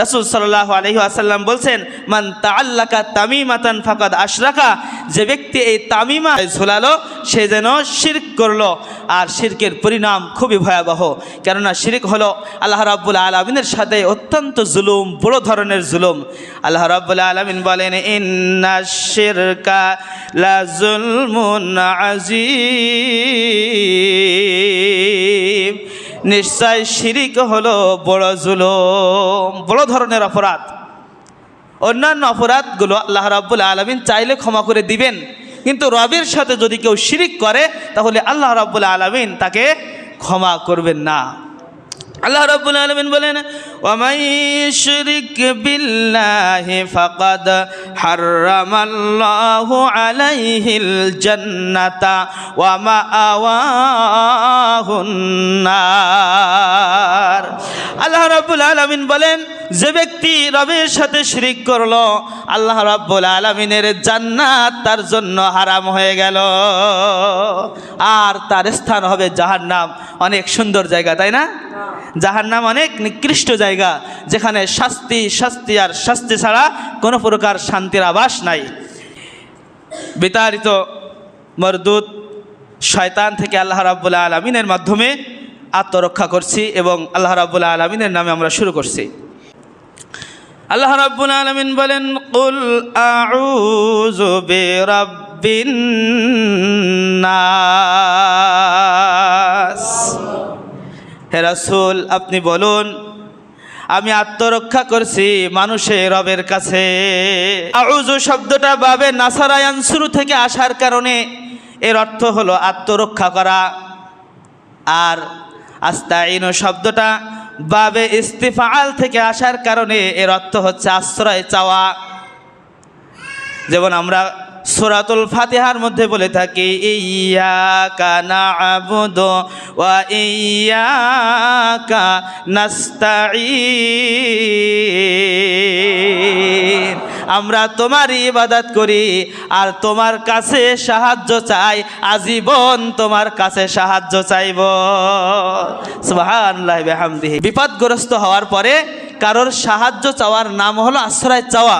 রাসুল সাল্লাহ আলহি আসাল্লাম বলছেন, মান তাল্লাকা তামিমাতান ফাকাদ আশরাকা যে ব্যক্তি এই তামিমা ঝোলালো, সে যেন শিরক করল। আর শিরকের পরিণাম খুবই ভয়াবহ, কেননা শিরিক হলো আল্লাহ রাব্বুল আলমিনের সাথে অত্যন্ত জুলুম, বড় ধরনের জুলুম। আল্লাহ রাব্বুল আলমিন বলেন, ইন্না শিরকা লা জুলমুন আজিম নিশ্চয় শিরিক হলো বড় জুলুম, বড় ধরনের অপরাধ। অন্যান্য অপরাধগুলো আল্লাহ রাব্বুল আলমিন চাইলে ক্ষমা করে দিবেন। কিন্তু রবের সাথে যদি কেউ শিরিক করে, তাহলে আল্লাহ রাব্বুল আলমিন তাকে ক্ষমা করবেন না। আল্লাহ রাব্বুল আলমিন বলেন বিল্লাহি আলাইহিল জান্নাতা ওয়া আল্লাহ রাব্বুল আলামিন বলেন, যে ব্যক্তি রবের সাথে শিরিক করল, আল্লাহ রাব্বুল আলামিনের জান্নাত তার জন্য হারাম হয়ে গেল। আর তার স্থান হবে জাহান্নাম। অনেক সুন্দর জায়গা তাই না? যাহার নাম অনেক নিকৃষ্ট জায়গা যেখানে শাস্তি শাস্তি আর শাস্তি ছাড়া কোনো প্রকার শান্তির আবাস নাই। বিতাড়িত মরদুত শয়তান থেকে আল্লাহ রাব্বুল আলমিনের মাধ্যমে আত্মরক্ষা করছি এবং আল্লাহ রাব্বুল আলমিনের নামে আমরা শুরু করছি। আল্লাহ রাব্বুল আলমিন বলেন কুল আউযু বিরাব্বিন নাস হে রাসূল, আপনি বলুন, আমি আত্মরক্ষা করছি মানুষের রবের কাছে। আউযু শব্দটা বাবে নাসারায়ান শুরু থেকে আসার কারণে এর অর্থ হলো আত্মরক্ষা করা। আর আস্তাইনু শব্দটা বাবে ইস্তিফাল থেকে আসার কারণে এর অর্থ হচ্ছে আশ্রয় চাওয়া। যেমন আমরা সুরাতুল ফাতিহার মধ্যে বলে থাকি নাবুদু ওয়া নাস্তাঈন। আমরা তোমার ইবাদত করি আর তোমার কাছে সাহায্য চাই, আজীবন তোমার কাছে সাহায্য চাইব। বিপদগ্রস্ত হওয়ার পরে কারোর সাহায্য চাওয়ার নাম হলো আশ্রয় চাওয়া।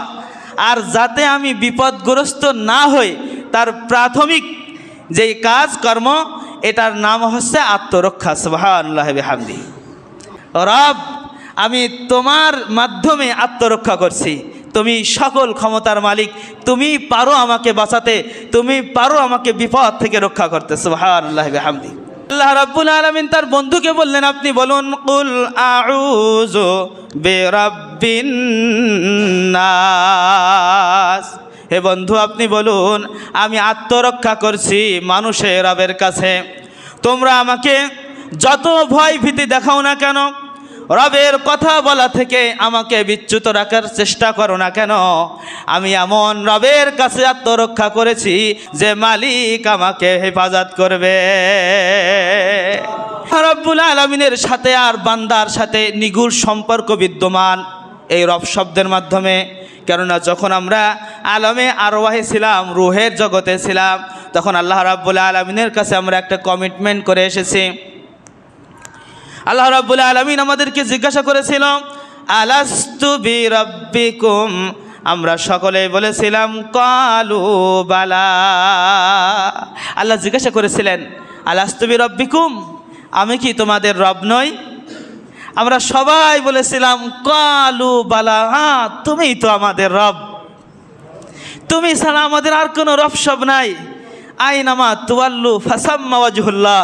আর যাতে আমি বিপদগ্রস্ত না হই, তার প্রাথমিক যেই কাজ, কর্ম, এটার নাম হচ্ছে আত্মরক্ষা। সুবহানাল্লাহি বিহামদিহি রব, আমি তোমার মাধ্যমে আত্মরক্ষা করছি। তুমি সকল ক্ষমতার মালিক। তুমি পারো আমাকে বাঁচাতে। তুমি পারো আমাকে বিপদ থেকে রক্ষা করতে। সুবহানাল্লাহি বিহামদি। আল্লাহ রাব্বুল আলামিন তার বন্ধুকে বললেন, আপনি বলুন, কুল আউযু বিরাব্বিন নাস হে বন্ধু, আপনি বলুন, আমি আত্মরক্ষা করছি মানুষের রবের কাছে। তোমরা আমাকে যত ভয় ভীতি দেখাও না কেন, রবের কথা বলা থেকে আমাকে বিচ্যুত রাখার চেষ্টা করো না কেন। আমি এমন রবের কাছে আত্মরক্ষা করেছি যে মালিক আমাকে হেফাজত করবে। রব্বুল আলমিনের সাথে আর বান্দার সাথে নিগুড় সম্পর্ক বিদ্যমান। এই রব শব্দের মাধ্যমে। কেননা যখন আমরা আলমে আরোয়াহে ছিলাম, রুহের জগতে ছিলাম, তখন আল্লাহ রাব্বুল আলমিনের কাছে আমরা একটা কমিটমেন্ট করে এসেছি। আল্লাহ রাব্বুল আলমিন আমাদেরকে জিজ্ঞাসা করেছিল, আলাস্তু বি রব্বিকুম আমরা সকলেই বলেছিলাম, কালু বালা। আল্লাহ জিজ্ঞাসা করেছিলেন, আলাস্তু বি রব্বিকুম আমি কি তোমাদের রব নই? আমরা সবাই বলেছিলাম, কালু বালা হ্যাঁ তুমি তো আমাদের রব। তুমি ছাড়া আমাদের আর কোনো রব সব নাই। আইনামা তুয়াল্লু ফাসাম্মা ওয়াজহুল্লাহ।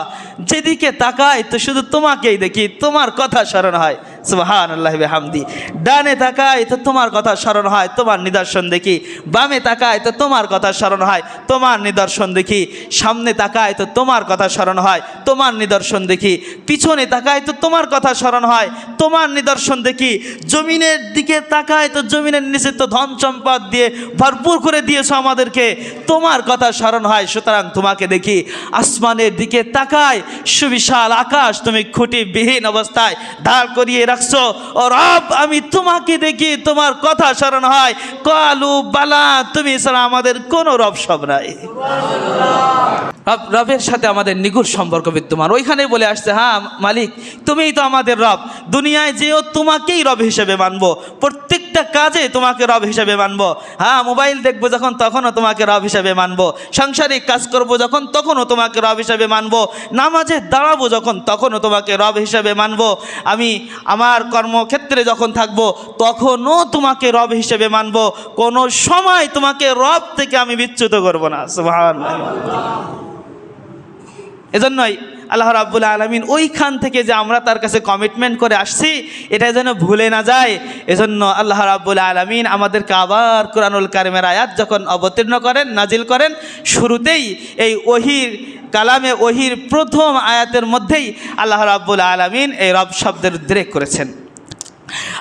যেদিকে তাকাই তো শুধু তোমাকেই দেখি, তোমার কথা স্মরণ হয়। সুবাহান আল্লাহ হামদি ডানে তাকায় তো তোমার কথা স্মরণ হয়, তোমার নিদর্শন দেখি। বামে তাকায় তো তোমার কথা স্মরণ হয়, তোমার নিদর্শন দেখি। সামনে তাকায় তো তোমার কথা স্মরণ হয়, তোমার নিদর্শন দেখি। পিছনে তাকায় তো তোমার কথা স্মরণ হয়, তোমার নিদর্শন দেখি। জমিনের দিকে তাকায় তো জমিনের নিচে তো ধন সম্পদ দিয়ে ভরপুর করে দিয়েছ আমাদেরকে। তোমার কথা স্মরণ হয়, সুতরাং তোমাকে দেখি। আসমানের দিকে তাকায়, সুবিশাল আকাশ তুমি খুঁটি বিহীন অবস্থায় দাঁড় করিয়ে রাখছো রব, আমি তোমাকে দেখি তোমার কথা স্মরণ হয়। কালু বালা, তুমি ছাড়া আমাদের কোনো রব সব নাই। রবের সাথে আমাদের নিগুড় সম্পর্ক বিদ্যমান। ওইখানে বলে আসছে হ্যাঁ মালিক, তুমিই তো আমাদের রব। দুনিয়ায় যেও তোমাকেই রব হিসেবে মানবো। প্রত্যেকটা কাজে তোমাকে রব হিসেবে মানবো। হ্যাঁ মোবাইল দেখব যখন, তখনও তোমাকে রব হিসেবে মানবো। সাংসারিক কাজ করব যখন, তখনও তোমাকে রব হিসেবে মানবো। নামাজে দাঁড়াবো যখন, তখনও তোমাকে রব হিসেবে মানবো। আমি আমার কর্মক্ষেত্রে যখন থাকব, তখনও তোমাকে রব হিসেবে মানবো। কোনো সময় তোমাকে রব থেকে আমি বিচ্যুত করব না। সুবহানাল্লাহ। এজন্যই আল্লাহ রাব্বুল আলমিন ওইখান থেকে যে আমরা তার কাছে কমিটমেন্ট করে আসছি, এটা যেন ভুলে না যায়। এজন্য আল্লাহ রাব্বুল আলমিন আমাদেরকে আবার কোরআনুল কারিমের আয়াত যখন অবতীর্ণ করেন, নাজিল করেন, শুরুতেই এই ওহির কালামে, ওহির প্রথম আয়াতের মধ্যেই আল্লাহ রাব্বুল আলমিন এই রব শব্দের উদ্রেক করেছেন।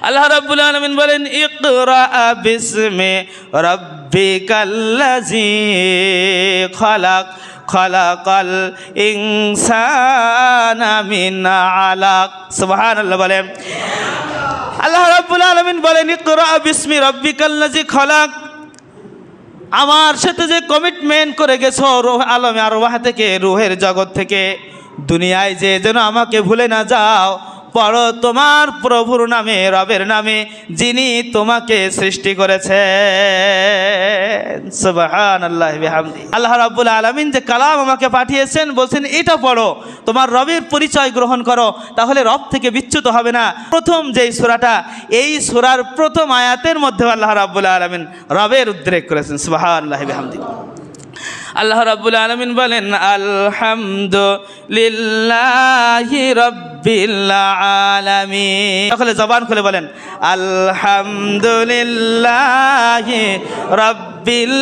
আল্লাহ রাব্বুল আলামিন বলেন, ইকরা বিসমে খলাক খলাকাল ইনসানা মিন আলাক। সুবহানাল্লাহ বলেন আল্লাহ রাব্বুল আলামিন বলেন, ইকরা বিসমি রাব্বিকাল্লাযী খলাক। আমার সাথে যে কমিটমেন্ট করে গেছো রোহ আলমে আর থেকে, রোহের জগৎ থেকে, দুনিয়ায় যে যেন আমাকে ভুলে না যাও পড়ো তোমার প্রভুর নামে, রবের নামে, যিনি তোমাকে সৃষ্টি করেছে সুবহান আল্লাহ রাব্বুল আলামিন যে কালাম আমাকে পাঠিয়েছেন, বলছেন, এটা পড়ো, তোমার রবের পরিচয় গ্রহণ করো, তাহলে রব থেকে বিচ্যুত হবে না। প্রথম যেই সূরাটা, এই সুরার প্রথম আয়াতের মধ্যে আল্লাহ রাব্বুল আলামিন রবের উদ্রেক করেছেন। সুবহান আল্লাহ আল্লাহ রাব্বুল আলামিন বলেন, আলহামদুলিল্লাহি রাব্বিল আলামিন। তাহলে জবান খুলে বলেন, আলহামদুলিল্লাহি রাব্বিল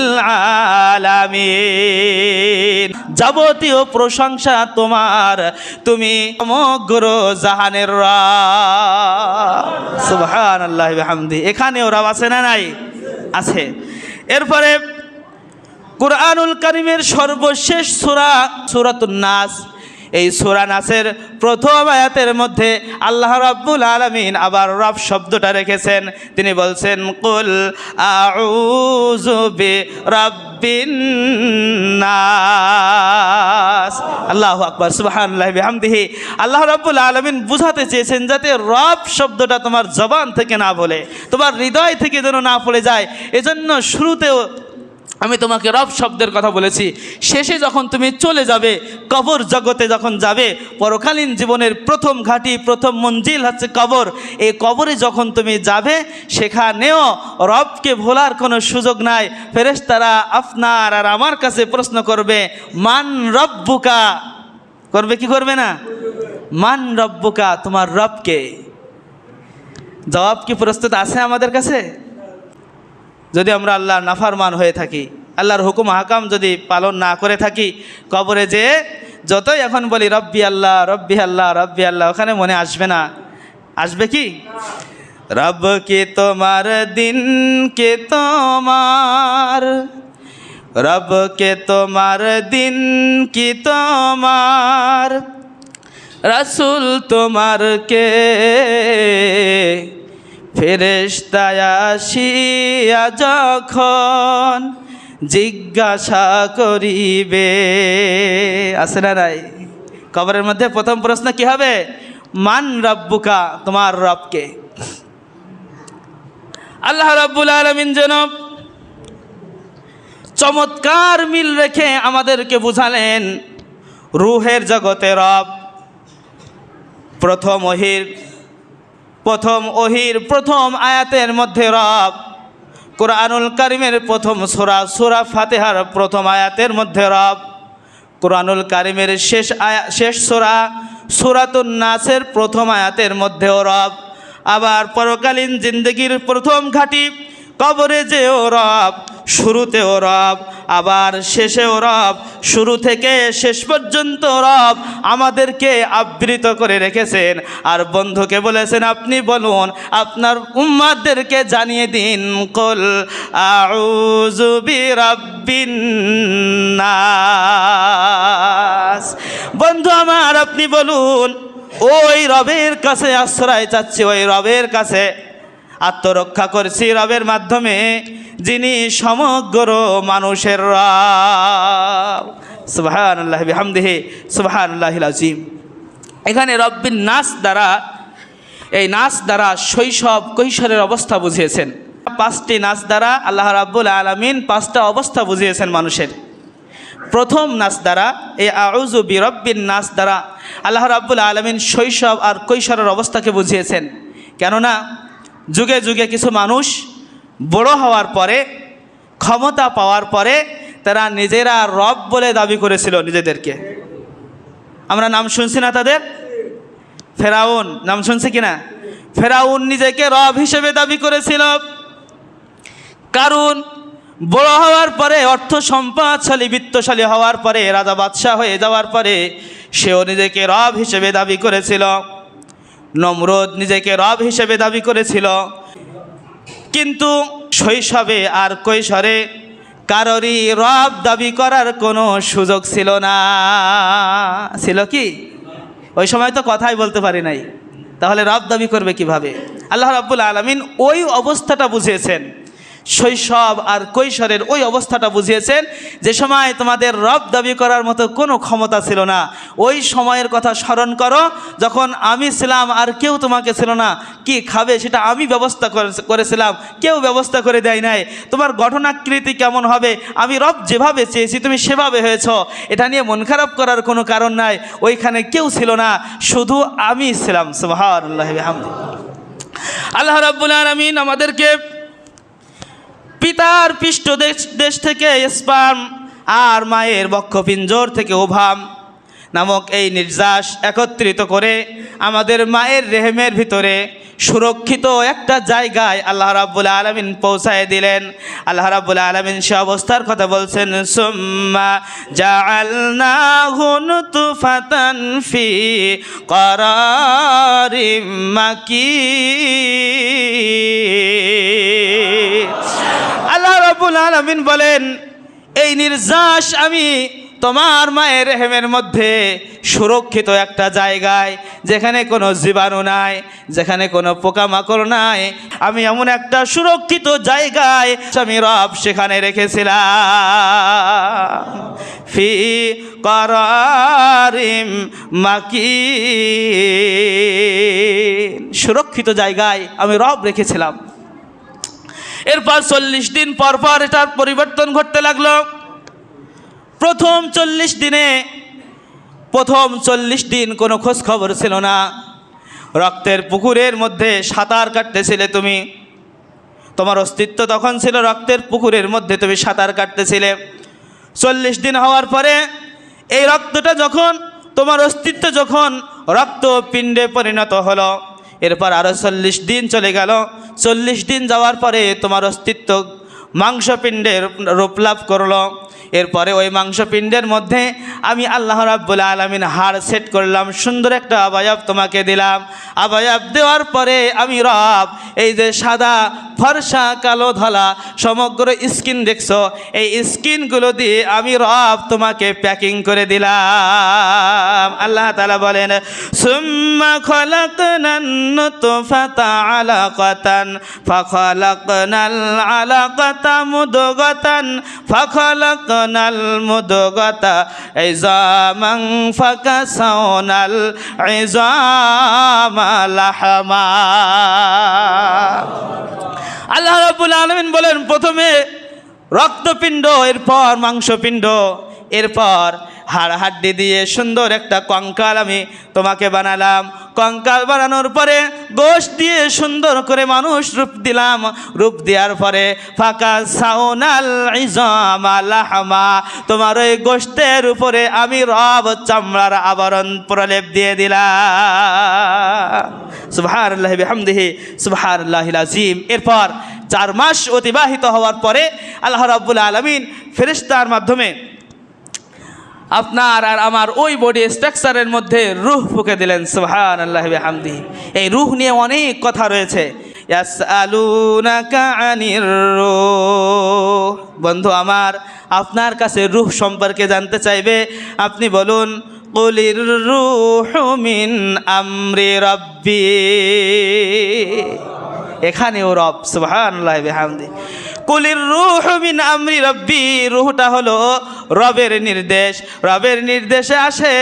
আলামিন। যাবতীয় প্রশংসা তোমার, তুমি সমগ্র জাহানের সুবহানাল্লাহি ওয়া বিহামদি। এখানেও রব আছে না নাই? আছে। এরপরে কোরআনুল করিমের সর্বশেষ সুরা, সুরাতুন নাস। এই সুরা নাসের প্রথম আয়াতের মধ্যে আল্লাহ রাব্বুল আলামিন আবার রব শব্দটা রেখেছেন। তিনি বলছেন, কুল আউযু বি রাব্বিন নাস। আল্লাহু আল্লাহ রাব্বুল আলামিন বুঝাতে চেয়েছেন যাতে রব শব্দটা তোমার জবান থেকে না বলে, তোমার হৃদয় থেকে যেন না পড়ে যায়। এজন্য শুরুতেও আমি তোমাকে রব শব্দের কথা বলেছি। শেষে যখন তুমি চলে যাবে, কবর জগতে যখন যাবে, পরকালীন জীবনের প্রথম ঘাঁটি, প্রথম মঞ্জিল হচ্ছে কবর। এই কবরে যখন তুমি যাবে, সেখানেও রবকে ভোলার কোনো সুযোগ নাই। ফেরেশতারা আপনার আর আমার কাছে প্রশ্ন করবে, মান রব্বুকা? করবে কি করবে না? মান রব্বুকা, তোমার রবকে। জবাব কি প্রস্তুত আছে আমাদের কাছে? যদি আমরা আল্লাহর নাফারমান হয়ে থাকি, আল্লাহর হুকুম হাকাম যদি পালন না করে থাকি, কবরে যে যতই এখন বলি, রব্বি আল্লাহ রব্বি আল্লাহ রব্বি আল্লাহ ওখানে মনে আসবে না। আসবে কি? রব কে তোমার, দিন কে তোমার রব কে তোমার, দিন কি তোমার রসুল তোমার কে ফেরেশতায় আসিয়া যখন জিজ্ঞাসা করিবে, আছে না নাই? কবরের মধ্যে প্রথম প্রশ্ন কি হবে? মান রব্বুকা, তোমার রবকে। আল্লাহ রব্বুল আলমিন যেন চমৎকার মিল রেখে আমাদেরকে বুঝালেন, রুহের জগতে রব, প্রথম ওহির প্রথম ওহির প্রথম আয়াতের মধ্যে রব, কোরআনুল কারিমের প্রথম সোরা সোরা ফাতেহার প্রথম আয়াতের মধ্যে রব, কোরআনুল কারিমের শেষ আয়া, শেষ সোরা, সুরাতুন নাসের প্রথম আয়াতের মধ্যেও রব, আবার পরকালীন জিন্দগির প্রথম ঘাঁটি কবরে যেও রব, শুরুতেও রব, আবার শেষেও রব, শুরু থেকে শেষ পর্যন্ত রব আমাদেরকে আবৃত করে রেখেছেন। আর বন্ধুকে বলেছেন, আপনি বলুন, আপনার উম্মাদেরকে জানিয়ে দিন, কল বিরাব্বিন নাস। বন্ধু আমার, আপনি বলুন, ওই রবের কাছে আশ্রয় চাচ্ছি, ওই রবের কাছে। আত্মরক্ষা করছি রবের মাধ্যমে, যিনি সমগ্র মানুষের রব। সুবাহান এখানে রব্বিন নাস দ্বারা, এই নাচ দ্বারা শৈশব, কৈশোরের অবস্থা বুঝিয়েছেন। পাঁচটি নাচ দ্বারা আল্লাহ রাব্বুল আলমিন পাঁচটা অবস্থা বুঝিয়েছেন মানুষের। প্রথম নাচ দ্বারা এই আউজু বিরব্বিন নাচ দ্বারা আল্লাহ রাব্বুল আলমিন শৈশব আর কৈশোরের অবস্থাকে বুঝিয়েছেন। কেননা যুগে যুগে কিছু মানুষ বড় হওয়ার পরে, ক্ষমতা পাওয়ার পরে তারা নিজেরা রব বলে দাবি করেছিল নিজেদেরকে। আমরা নাম শুনছি না তাদের? ফেরাউন, নাম শুনছে কিনা ফেরাউন নিজেকে রব হিসেবে দাবি করেছিল। কারণ বড় হওয়ার পরে, অর্থ সম্পদশালী, বিত্তশালী হওয়ার পরে, রাজা বাদশাহ হয়ে যাওয়ার পরে, সেও নিজেকে রব হিসেবে দাবি করেছিল। নমরুদ নিজেকে রব হিসেবে দাবি করেছিল। কিন্তু শৈশবে আর কৈশরে কারোরই রব দাবি করার কোনো সুযোগ ছিল না। ছিল কি? ওই সময় তো কথাই বলতে পারি নাই। তাহলে রব দাবি করবে কীভাবে? আল্লাহ রাব্বুল আলমিন ওই অবস্থাটা বুঝিয়েছেন। শৈশব আর কৈশোরের ওই অবস্থাটা বুঝিয়েছেন যে সময় তোমাদের রব দাবি করার মতো কোনো ক্ষমতা ছিল না। ওই সময়ের কথা স্মরণ করো, যখন আমি ছিলাম আর কেউ তোমাকে ছিল না। কি খাবে সেটা আমি ব্যবস্থা করে- করেছিলাম, কেউ ব্যবস্থা করে দেয় নাই। তোমার গঠনাকৃতি কেমন হবে? আমি রব যেভাবে চেয়েছি তুমি সেভাবে হয়েছ। এটা নিয়ে মন খারাপ করার কোনো কারণ নাই। ওইখানে কেউ ছিল না, শুধু আমি ছিলাম। সুবহান আল্লাহ আল্লাহ রাব্বুল আলামিন আমাদেরকে পিতার পৃষ্ঠ দেশ দেশ থেকে স্পার্ম আর মায়ের বক্ষপিঞ্জর থেকে ওভাম। নামক এই নির্যাস একত্রিত করে আমাদের মায়ের রেহেমের ভিতরে সুরক্ষিত একটা জায়গায় আল্লাহ রাব্বুল আলমিন পৌঁছায় দিলেন। আল্লাহ রাব্বুল আলমিন সে অবস্থার কথা বলছেন, সুম্মা আল্লাহ রাবুল আলমিন বলেন, এই নির্যাস আমি তোমার মায়ের রেহেমের মধ্যে সুরক্ষিত একটা জায়গায়, যেখানে কোনো জীবাণু নাই, যেখানে কোনো পোকামাকড় নাই, আমি এমন একটা সুরক্ষিত জায়গায় আমি রব সেখানে রেখেছিলাম। ফি করারিম মাকি সুরক্ষিত জায়গায় আমি রব রেখেছিলাম। এরপর চল্লিশ দিন পর পর এটার পরিবর্তন ঘটতে লাগল। প্রথম চল্লিশ দিনে, প্রথম চল্লিশ দিন কোনো খোঁজ খবর ছিল না। রক্তের পুকুরের মধ্যে সাঁতার কাটতেছিলে তুমি। তোমার অস্তিত্ব তখন ছিল রক্তের পুকুরের মধ্যে তুমি সাঁতার কাটতেছিলে। চল্লিশ দিন হওয়ার পরে এই রক্তটা যখন, তোমার অস্তিত্ব যখন রক্তপিণ্ডে পরিণত হলো, এরপর আরও চল্লিশ দিন চলে গেল। চল্লিশ দিন যাওয়ার পরে তোমার অস্তিত্ব মাংসপিণ্ডের রূপ লাভ করল। এরপরে ওই মাংসপিণ্ডের মধ্যে আমি আল্লাহ রাব্বুল আলমিন হাড় সেট করলাম, সুন্দর একটা আবায়াব তোমাকে দিলাম। আবায়াব দেওয়ার পরে আমি রব, এই যে সাদা ফর্সা কালো ধলা সমগ্র স্কিন দেখছ, এই স্কিনগুলো দিয়ে আমি রব তোমাকে প্যাকিং করে দিলাম। আল্লাহ তালা বলেন, সুম্মা খলাকনান নুতফাতা আলাকাতান ফাখলাকনাল আলাকাতা মুদগাতান ফাখলাকনাল মুদগতা ইজামান ফাকাসাউনাল ইজামা লাহমা। আল্লাহ রাব্বুল আলামিন বলেন, প্রথমে রক্তপিণ্ড, এরপর মাংসপিণ্ড, এরপর হাড় হাড্ডি দিয়ে সুন্দর একটা কঙ্কাল আমি তোমাকে বানালাম। কঙ্কাল বানানোর পরে গোশ দিয়ে সুন্দর করে মানুষ রূপ দিলাম। রূপ দেওয়ার পরে ফাঁকা সাউনাল ইজামালাহমা তোমার ওই গোষ্ঠের উপরে আমি রব চামড়ার আবরণ প্রলেপ দিয়ে দিলাম। সুবহান আল্লাহ বিহামদিহি সুবহান আজিম এরপর চার মাস অতিবাহিত হওয়ার পরে আল্লাহ রাব্বুল আলমিন ফেরেশতার মাধ্যমে আপনার আর আমার ওই বডি স্ট্রাকচারের মধ্যে রুহ ফুকে দিলেন সুবহান আল্লাহ হামদি এই রুহ নিয়ে অনেক কথা রয়েছে। বন্ধু আমার, আপনার কাছে রুহ সম্পর্কে জানতে চাইবে, আপনি বলুন, কুলির এখানেও রব সুবহান আল্লাহ হামদি কুলির রুহ মিন আমরি রব্বি, রুহটা হলো রবের নির্দেশ। রবের নির্দেশে আসে,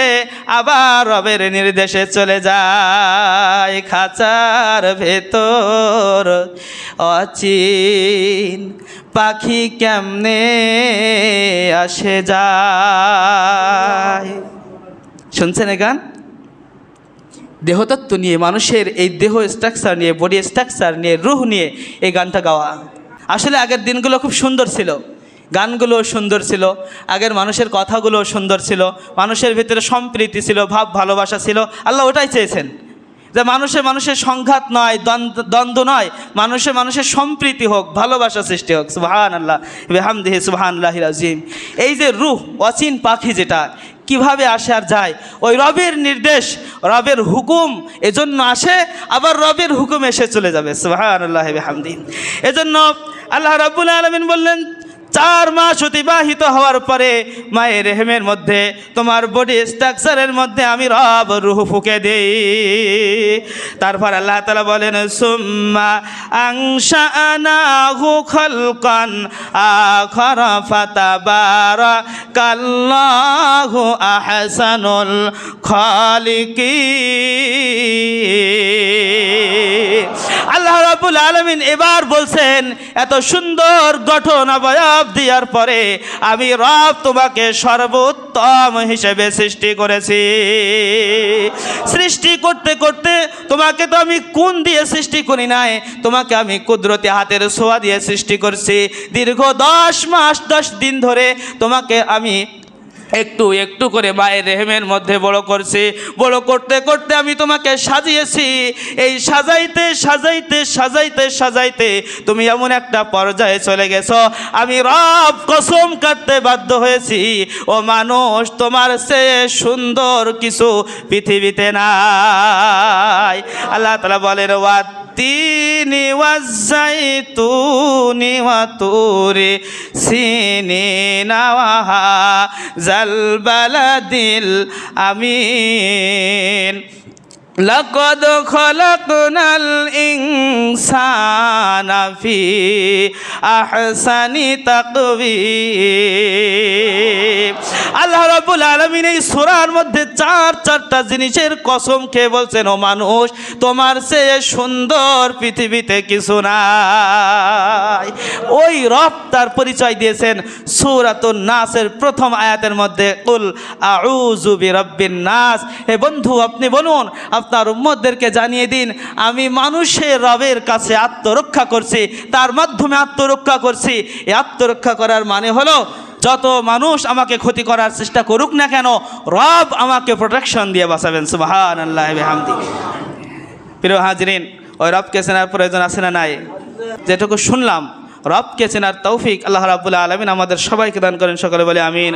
আবার রবের নির্দেশে চলে যায় খাঁচার ভেতর। অচিন পাখি কেমনে আসে যায়? শুনছেন গান? দেহতত্ত্ব নিয়ে, মানুষের এই দেহ স্ট্রাকচার নিয়ে বডি স্ট্রাকচার নিয়ে, রুহ নিয়ে এই গানটা গাওয়া। আসলে আগের দিনগুলো খুব সুন্দর ছিল। গানগুলোও সুন্দর ছিল। আগের মানুষের কথাগুলোও সুন্দর ছিল। মানুষের ভিতরে সম্প্রীতি ছিল, ভাব ভালোবাসা ছিল। আল্লাহ ওটাই চেয়েছেন। যে মানুষে মানুষের সংঘাত নয়, দ্বন্দ্ব নয়। মানুষে মানুষের সম্প্রীতি হোক ভালোবাসা সৃষ্টি হোক। সুবাহান আল্লাহ বেহামদিহি সুবাহান আল্লাহ আজিম এই যে রুহ, অচিন পাখি যেটা কীভাবে আসে আর যায়? ওই রবের নির্দেশ, রবের হুকুম এজন্য আসে, আবার রবের হুকুম এসে চলে যাবে। সোহান আল্লাহ হামদিন এজন্য আল্লাহ রাবুল আলমিন বললেন চার মাস অতিবাহিত হওয়ার পরে মায়ের রেহেমের মধ্যে, তোমার বডি স্ট্রাকচারের মধ্যে আমি রব রুহ ফুকে দেই। তারপর আল্লাহ তালা বলেন, সুম্মা আংশা আনাহু খলকন আখর ফাতাবার কাল্লাহু আহসানুল খালিকি। আল্লাহ রাবুল আলমিন এবার বলছেন, এত সুন্দর গঠন অবয়ব দেওয়ার পরে আমি রব তোমাকে সর্বোত্তম হিসেবে সৃষ্টি করেছি। সৃষ্টি করতে করতে তোমাকে তো আমি কোন দিয়ে সৃষ্টি করি নাই, তোমাকে আমি কুদরতি হাতের সোয়া দিয়ে সৃষ্টি করছি। দীর্ঘ দশ মাস, দশ দিন ধরে তোমাকে আমি একটু একটু করে মায়ের রেহেমের মধ্যে বড় করছি। বড় করতে করতে আমি তোমাকে সাজিয়েছি। এই সাজাইতে সাজাইতে সাজাইতে সাজাইতে তুমি এমন একটা পর্যায়ে চলে গেছো। আমি রব কসম কাটতে বাধ্য হয়েছি। ও মানুষ, তোমার সে সুন্দর কিছু পৃথিবীতে নাই। আল্লাহ তালা বলেন ওয়াত التين والزيتون وطور سينين وهذا البلد الأمين لقد خلقنا الإنسان في أحسن تقويم আল্লাহ রাব্বুল আলামিন এই সূরার মধ্যে চার চারটা জিনিসের কসম খেয়ে বলছেন ও মানুষ তোমার চেয়ে সুন্দর পৃথিবীতে কিছু নাই ওই রব তার পরিচয় দিয়েছেন সূরাতুন নাসের প্রথম আয়াতের মধ্যে কুল আউযু বিরাব্বিন নাস হে বন্ধু আপনি বলুন আপনার উম্মতদেরকে জানিয়ে দিন, আমি মানুষের রবের কাছে আত্মরক্ষা করছি, তার মাধ্যমে আত্মরক্ষা করছি। এই আত্মরক্ষা করার মানে হলো, যত মানুষ আমাকে ক্ষতি করার চেষ্টা করুক না কেন, রব আমাকে প্রোটেকশন দিয়ে বাঁচাবেন সুবাহান আল্লাহ হামদি প্রিয় হাজরিন, ওই রবকে চেনার প্রয়োজন আছে না নাই? যেটুকু শুনলাম, রবকে চেনার তৌফিক আল্লাহ রাবুল্লাহ আলমিন আমাদের সবাইকে দান করেন, সকলে বলে আমিন।